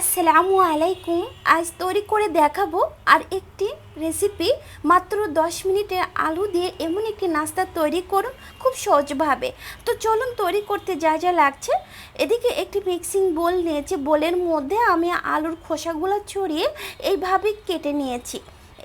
আসসালামু আলাইকুম। আজ তৈরি করে দেখাবো আর একটি রেসিপি মাত্র 10 মিনিটে আলু দিয়ে এমন একটি নাস্তা তৈরি করুন, খুব সহজভাবে। তো চলুন তৈরি করতে যা যা লাগছে। এদিকে একটি মিক্সিং বোল নিয়েছি। বোলের মধ্যে আমি আলুর খোসাগুলো ছড়িয়ে এইভাবে কেটে নিয়েছি।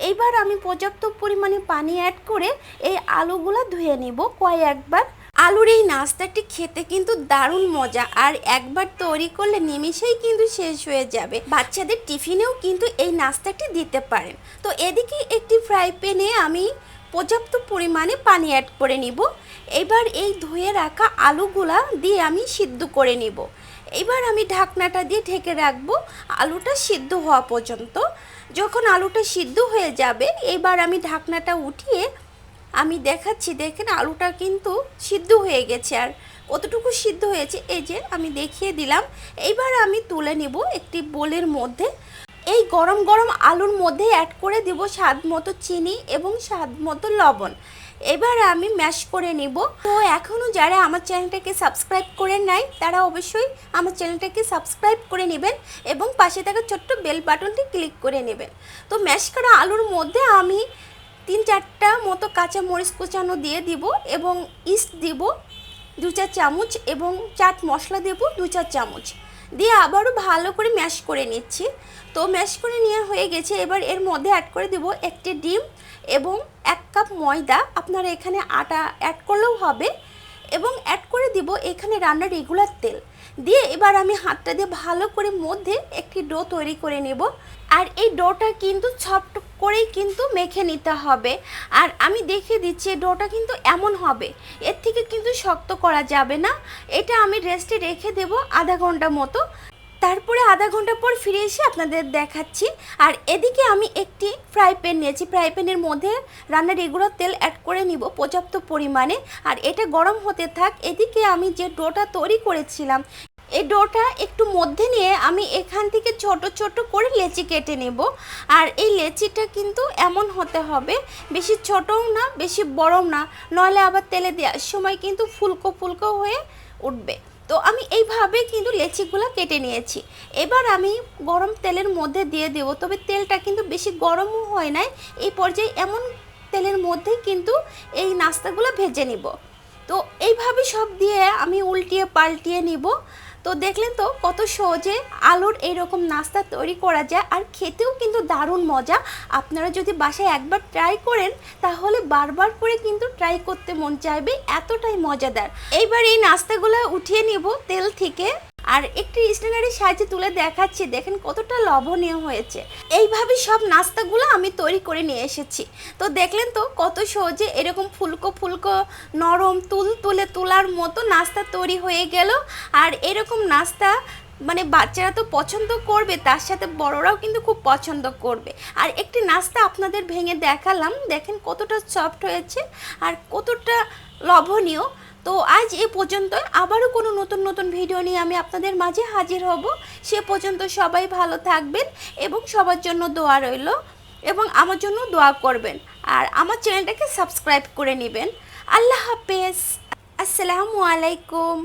এইবার আমি পর্যাপ্ত পরিমাণে পানি অ্যাড করে এই আলুগুলো ধুয়ে নিব কয়েকবার। আলুর এই নাস্তাটি খেতে কিন্তু দারুণ মজা। আর একবার তৈরি করলে নিমেষেই কিন্তু শেষ হয়ে যাবে। বাচ্চাদের টিফিনেও কিন্তু এই নাস্তাটি দিতে পারেন। তো এদিকে একটি ফ্রাই প্যানে আমি পর্যাপ্ত পরিমাণে পানি অ্যাড করে নিব। এবার এই ধুয়ে রাখা আলুগুলা দিয়ে আমি সিদ্ধ করে নিব। এবার আমি ঢাকনাটা দিয়ে ঢেকে রাখব আলুটা সিদ্ধ হওয়া পর্যন্ত। যখন আলুটা সিদ্ধ হয়ে যাবে, এবার আমি ঢাকনাটা উঠিয়ে আমি দেখাচ্ছি দেখেন আলুটা কিন্তু সিদ্ধ হয়ে গেছে আর কতটুকু সিদ্ধ হয়েছে, এই যে আমি দেখিয়ে দিলাম। এইবার আমি তুলে নেব একটি বোলের মধ্যে। এই গরম গরম আলুর মধ্যে অ্যাড করে দেব স্বাদ মতো চিনি এবং স্বাদ মতো লবণ। এবার আমি ম্যাশ করে নিব। তো এখনও যারা আমার চ্যানেলটাকে সাবস্ক্রাইব করে নাই, তারা অবশ্যই আমার চ্যানেলটাকে সাবস্ক্রাইব করে নেবেন এবং পাশে থাকা ছোট্ট বেল বাটনটি ক্লিক করে নেবেন। তো ম্যাশ করা আলুর মধ্যে আমি তিন চারটা মতো কাঁচা মরিচ কুচানো দিয়ে দিব এবং ইস্ট দিব দু চার চামচ এবং চাট মশলা দেব দু চার চামচ। দিয়ে আবারও ভালো করে ম্যাশ করে নিচ্ছি। তো ম্যাশ করে নেওয়া হয়ে গেছে। এবার এর মধ্যে অ্যাড করে দেব একটি ডিম এবং এক কাপ ময়দা। আপনারা এখানে আটা অ্যাড করলেও হবে। এবং অ্যাড করে দিব এখানে রান্নার রেগুলার তেল। দিয়ে এবার আমি হাতটা দিয়ে ভালো করে মধ্যে একটি ডো তৈরি করে নেব। আর এই ডোটা কিন্তু সফট করেই কিন্তু মেখে নিতে হবে। আর আমি দেখিয়ে দিচ্ছি ডোটা কিন্তু এমন হবে, এর থেকে কিন্তু শক্ত করা যাবে না। এটা আমি রেস্টে রেখে দেব আধা ঘণ্টা মতো। তারপরে আধা ঘণ্টা পর ফিরে এসে আপনাদের দেখাচ্ছি। আর এদিকে আমি একটি ফ্রাই প্যান নিয়েছি। ফ্রাই প্যানের মধ্যে রান্নার রেগুলার তেল অ্যাড করে নিব পর্যাপ্ত পরিমাণে। আর এটা গরম হতে থাক, এদিকে আমি যে ডোটা তৈরি করেছিলাম এই ডোটা একটু মধ্যে নিয়ে আমি এখান থেকে ছোট ছোট করে লেচি কেটে নেব। আর এই লেচিটা কিন্তু এমন হতে হবে, বেশি ছোটও না, বেশি বড়ও না, নইলে আবার তেলে দেওয়ার সময় কিন্তু ফুলকো ফুলকো হয়ে উঠবে। তো আমি এইভাবে কিন্তু লেচিগুলো কেটে নিয়েছি। এবার আমি গরম তেলের মধ্যে দিয়ে দেবো, তবে তেলটা কিন্তু বেশি গরমও হয় নাই, এই পর্যায়ে এমন তেলের মধ্যে কিন্তু এই নাস্তাগুলো ভেজে নিব। তো এইভাবে সব দিয়ে আমি উল্টিয়ে পাল্টিয়ে নিব। তো দেখলেন তো কত সহজে আলুর এইরকম নাস্তা তৈরি করা যায় আর খেতেও কিন্তু দারুণ মজা। আপনারা যদি বাসায় একবার ট্রাই করেন, তাহলে বারবার করে কিন্তু ট্রাই করতে মন চাইবে, এতটাই মজাদার। এইবার এই নাস্তাগুলো উঠিয়ে নিব তেল থেকে। আর একটি স্ট্যান্ডারের সাহায্যে তুলে দেখাচ্ছি, দেখেন কতটা লবণীয় হয়েছে। এইভাবে সব নাস্তাগুলো আমি তৈরি করে নিয়ে এসেছি। তো দেখলেন তো কত সহজে এরকম ফুলকো ফুলকো, নরম তুল তুলে তোলার মতো নাস্তা তৈরি হয়ে গেল। আর এরকম নাস্তা মানে বাচ্চারা তো পছন্দ করবে, তার সাথে বড়রাও কিন্তু খুব পছন্দ করবে। আর একটি নাস্তা আপনাদের ভেঙে দেখালাম, দেখেন কতটা সফট হয়েছে আর কতটা লবণীয় তো আজ এ পর্যন্ত আবারও কোনো নতুন নতুন ভিডিও নিয়ে আমি আপনাদের মাঝে হাজির হব। সে পর্যন্ত সবাই ভালো থাকবেন এবং সবার জন্য দোয়া রইল এবং আমার জন্য দোয়া করবেন। আর আমার চ্যানেলটাকে সাবস্ক্রাইব করে নেবেন। আল্লাহ হাফেজ। আসসালামু আলাইকুম।